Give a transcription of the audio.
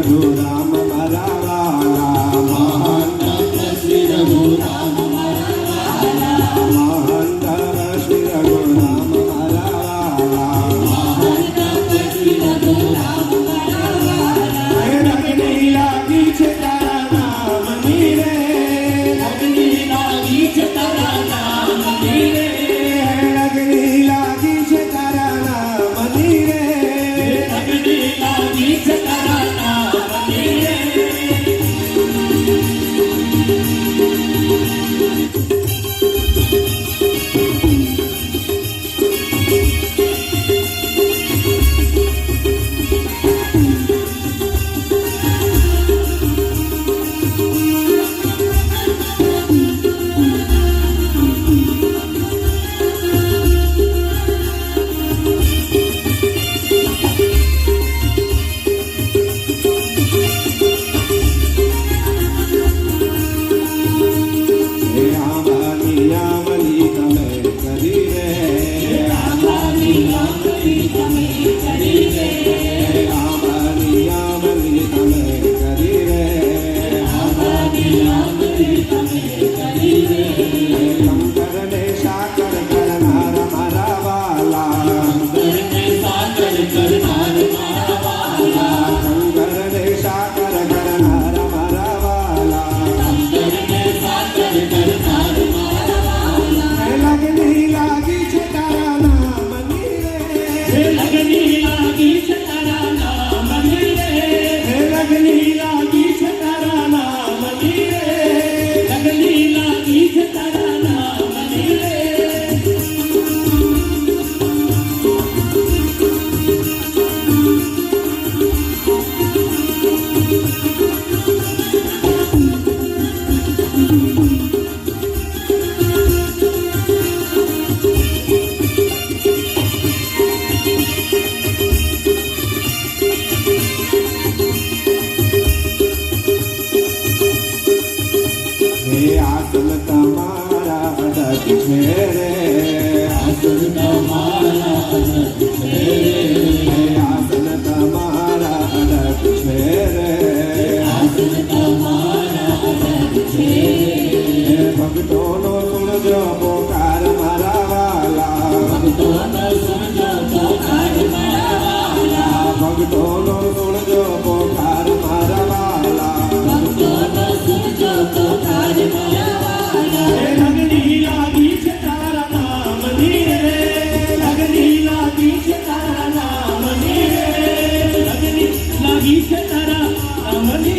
রঘুরাম ભક્તોનો સુણજો પોકાર મારા વાલા ભક્તોનો સુણજો પોકાર గీసెతారా అమలే